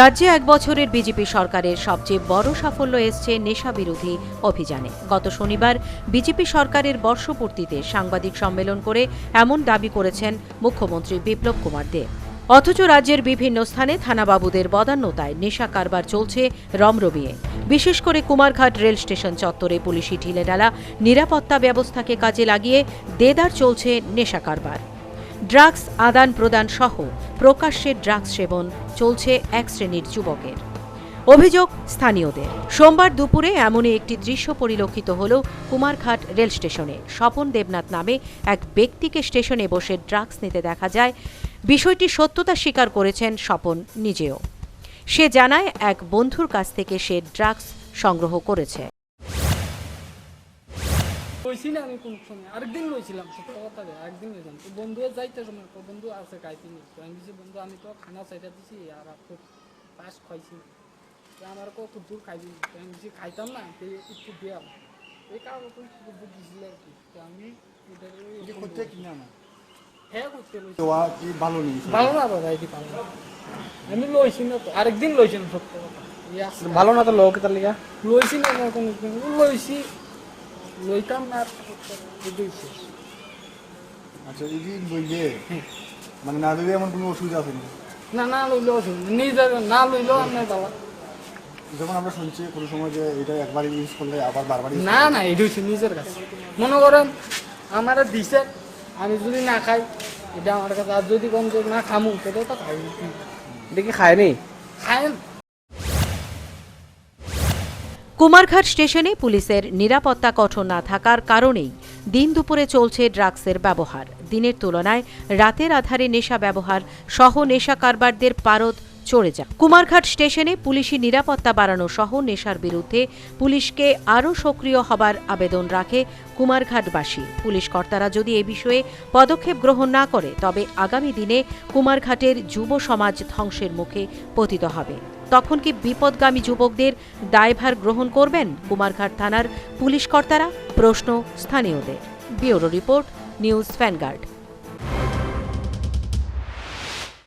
রাজ্যে এক বছরের বিজেপি সরকারের সবচেয়ে বড় সাফল্য এসছে নেশা বিরোধী অভিযানে। গত শনিবার বিজেপি সরকারের বর্ষপূর্তিতে সাংবাদিক সম্মেলন করে এমন দাবি করেছেন মুখ্যমন্ত্রী বিপ্লব কুমার দেব অথচ রাজ্যের বিভিন্ন স্থানে থানাবাবুদের বদান্যতায় নেশা কারবার চলছে রমরমিয়ে। বিশেষ করে কুমারঘাট রেল স্টেশন চত্বরে পুলিশি ঢিলেঢালা নিরাপত্তা ব্যবস্থাকে কাজে লাগিয়ে দেদার চলছে নেশা কারবার। ড্রাগস আদান প্রদান সহ প্রকাশ্যে ড্রাগস সেবন চলছে এক শ্রেণির যুবকের। অভিযোগ স্থানীয়দের। সোমবার দুপুরে এমনই একটি দৃশ্য পরিলক্ষিত হল কুমারঘাট রেল স্টেশনে। স্বপন দেবনাথ নামে এক ব্যক্তিকে স্টেশনে বসে ড্রাগস নিতে দেখা যায়। বিষয়টি সত্যতা স্বীকার করেছেন স্বপন নিজেও। সে জানায়, এক বন্ধুর কাছ থেকে সে ড্রাগস সংগ্রহ করেছে। লইছি না আমি কোন সময়? আরেকদিন লইছিলাম সত্য কথা রে একদিন লইছিলাম। তো বন্ধু যাইতে সময় তো বন্ধু আছে খাইছিনি তো আমি বলছি বন্ধু আমি তো খানা চাইটা দিছি আর খুব পাস খাইছি। তো আমার কত দূর খাইবি। তো আমি বলছি খাইতাম না তো একটু দিয়াম এই কারণে তো একটু বুদ্ধি দিছিল আর কি। তো আমি এটা করতে কিনা না হ্যাঁ করতে লইছি। ভালো নেই? ভালো না দাদা এটি ভালো। আমি লইছি না তো আরেকদিন লইছিলাম সত্য কথা। ভালো না তো লোক তার লিগা? লইছি না না কোনো লইছি। লইতাম না আর আচ্ছা এই যে বইলে মানে না দিলে এমন কোনো অসুবিধা আছে না না না লইলেও অসুবিধা নেই। নিজে না লইলেও আপনার বাবা। যখন আমরা শুনছি কোনো সময় যে এটা একবার ইউজ করলে আবার বারবার না না এটা হচ্ছে নিজের কাছে মনে করেন আমার দিছে আমি যদি না খাই এটা আমার কাছে আর যদি কোন না খামু সেটা তো খাই। দেখি খায়নি খাই না। কুমারঘাট স্টেশনে পুলিশের নিরাপত্তা কঠোর না থাকার কারণেই দিন দুপুরে চলছে ড্রাগসের ব্যবহার। দিনের তুলনায় রাতের আধারে নেশা ব্যবহার সহ নেশা কারবারদের পারদ চড়ে যায় কুমারঘাট স্টেশনে পুলিশি নিরাপত্তা বাড়ানো সহ নেশার বিরুদ্ধে পুলিশকে আরও সক্রিয় হবার আবেদন রাখে কুমারঘাটবাসী। পুলিশ কর্তারা যদি এ বিষয়ে পদক্ষেপ গ্রহণ না করে, তবে আগামী দিনে কুমারঘাটের যুব সমাজ ধ্বংসের মুখে পতিত হবে। তখন কি বিপদগামী যুবকদের দায়ভার গ্রহণ করবেন কুমারঘাট থানার পুলিশ কর্তারা? প্রশ্ন স্থানীয়দের। Bureau report, news vanguard